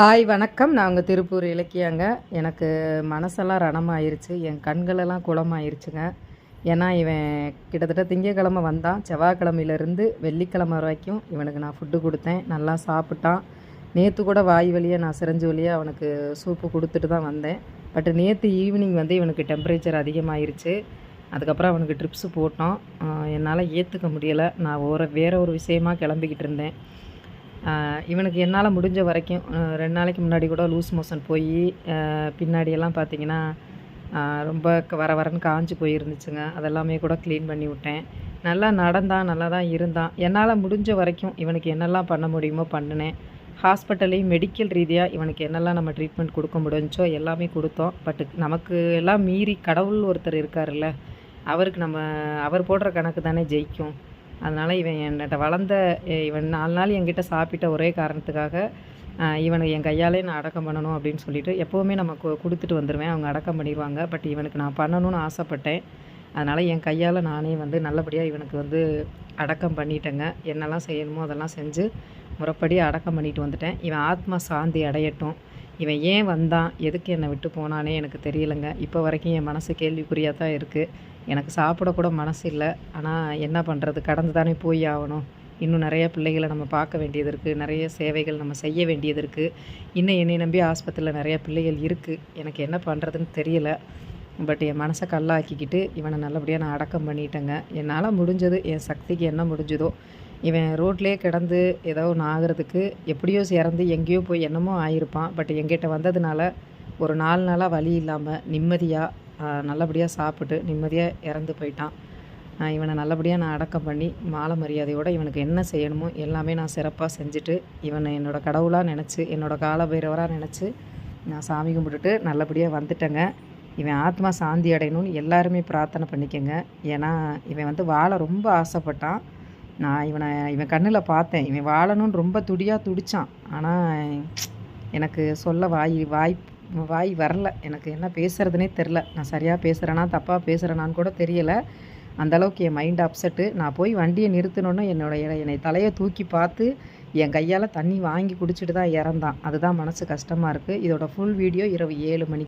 Hi வணக்கம். நான் உங்கள் திருப்பூர் இலக்கியாங்க. எனக்கு மனசெல்லாம் ரணமாயிருச்சு. என் கண்களெல்லாம் குளமாயிருச்சுங்க. ஏன்னா இவன் கிட்டத்தட்ட திங்கக்கிழமை வந்தான். செவ்வாய்க்கிழமையிலேருந்து வெள்ளிக்கிழமை வரைக்கும் இவனுக்கு நான் ஃபுட்டு கொடுத்தேன். நல்லா சாப்பிட்டான். நேற்று கூட வாய் வழியாக நான் சிரஞ்சு வழியாக அவனுக்கு சூப்பு கொடுத்துட்டு தான் வந்தேன். பட் நேற்று ஈவினிங் வந்து இவனுக்கு டெம்பரேச்சர் அதிகமாயிருச்சு. அதுக்கப்புறம் அவனுக்கு ட்ரிப்ஸு போட்டோம். என்னால் ஏற்றுக்க முடியலை. நான் ஒரு வேறு ஒரு விஷயமா கிளம்பிக்கிட்டு இருந்தேன். இவனுக்கு என்னால் முடிஞ்ச வரைக்கும் ரெண்டு நாளைக்கு முன்னாடி கூட லூஸ் மோஷன் போய் பின்னாடியெல்லாம் பார்த்தீங்கன்னா ரொம்ப க- வர வரன்னு காஞ்சி போயிருந்துச்சுங்க. அதெல்லாமே கூட க்ளீன் பண்ணி விட்டேன். நல்லா நடந்தான் நல்லா தான் இருந்தான். என்னால் முடிஞ்ச வரைக்கும் இவனுக்கு என்னெல்லாம் பண்ண முடியுமோ பண்ணினேன். ஹாஸ்பிட்டல்லையும் மெடிக்கல் ரீதியாக இவனுக்கு என்னெல்லாம் நம்ம ட்ரீட்மெண்ட் கொடுக்க முடிஞ்சோ எல்லாமே கொடுத்தோம். பட் நமக்கு எல்லாம் மீறி கடவுள் ஒருத்தர் இருக்காருல்ல அவருக்கு நம்ம அவர் போடுற கணக்கு தானே ஜெயிக்கும். அதனால் இவன் என்கிட்ட வளர்ந்த இவன் நாலு நாள் என்கிட்ட சாப்பிட்ட ஒரே காரணத்துக்காக இவனுக்கு இவனை என் கையாலே நான் அடக்கம் பண்ணணும் அப்படின்னு சொல்லிட்டு எப்போவுமே நம்ம கொடுத்துட்டு வந்துடுவேன் அவங்க அடக்கம் பண்ணிடுவாங்க பட் இவனுக்கு நான் பண்ணணும்னு ஆசைப்பட்டேன். அதனால் என் கையால் நானே வந்து நல்லபடியாக இவனுக்கு வந்து அடக்கம் பண்ணிட்டேங்க. என்னெல்லாம் செய்யணுமோ அதெல்லாம் செஞ்சு முறைப்படி அடக்கம் பண்ணிட்டு வந்துட்டேன். இவன் ஆத்மா சாந்தி அடையட்டும். இவன் ஏன் வந்தான்? எதுக்கு என்னை விட்டு போனானே எனக்கு தெரியலைங்க. இப்போ வரைக்கும் என் மனசு கேள்விக்குறியாக தான் இருக்குது எனக்கு சாப்பிடக்கூட மனசு இல்லை. ஆனால் என்ன பண்ணுறது கடந்து தானே போய் ஆகணும். இன்னும் நிறைய பிள்ளைகளை நம்ம பார்க்க வேண்டியது இருக்குது நிறைய சேவைகள் நம்ம செய்ய வேண்டியது இருக்குது இன்னும் என்னை நம்பி ஆஸ்பத்திரியில் நிறைய பிள்ளைகள் இருக்குது எனக்கு என்ன பண்ணுறதுன்னு தெரியல. பட் என் மனசை கல்லாக்கிக்கிட்டு இவனை நல்லபடியாக நான் அடக்கம் பண்ணிட்டேங்க. என்னால் முடிஞ்சது என் சக்திக்கு என்ன முடிஞ்சதோ இவன் ரோட்லேயே கிடந்து ஏதோ ஒன்று ஆகிறதுக்கு எப்படியோ இறந்து எங்கேயோ போய் என்னமோ ஆயிருப்பான். பட் எங்கிட்ட வந்ததுனால ஒரு நாலு நாளாக வழி இல்லாமல் நிம்மதியாக நல்லபடியாக சாப்பிட்டு நிம்மதியாக இறந்து போயிட்டான். இவனை நல்லபடியாக நான் அடக்கம் பண்ணி மாலை மரியாதையோடு இவனுக்கு என்ன செய்யணுமோ எல்லாமே நான் சிறப்பாக செஞ்சுட்டு இவனை என்னோட கடவுளாக நினச்சி என்னோடய கால பைரவராக நினச்சி நான் சாமி கும்பிட்டுட்டு நல்லபடியாக வந்துட்டேங்க. இவன் ஆத்மா சாந்தி அடையணும்னு எல்லாருமே பிரார்த்தனை பண்ணிக்கங்க. ஏன்னா இவன் வந்து வாழ ரொம்ப ஆசைப்பட்டான். நான் இவனை இவன் கண்ணில் பார்த்தேன். இவன் வாழணும்னு ரொம்ப துடியாக துடித்தான் ஆனால் எனக்கு சொல்ல வாய் வாய் வாய் வரல. எனக்கு என்ன பேசுகிறதுனே தெரில நான் சரியாக பேசுகிறேனா தப்பாக பேசுகிறேனான்னு கூட தெரியலை. அந்த அளவுக்கு என் மைண்ட் அப்செட்டு நான் போய் வண்டியை நிறுத்தினோன்னு என்னோடய என்னை தலையை தூக்கி பார்த்து என் கையால் தண்ணி வாங்கி குடிச்சிட்டு தான் இறந்தான். அதுதான் மனசு கஷ்டமாக இருக்குது இதோட ஃபுல் வீடியோ இரவு ஏழு மணிக்கு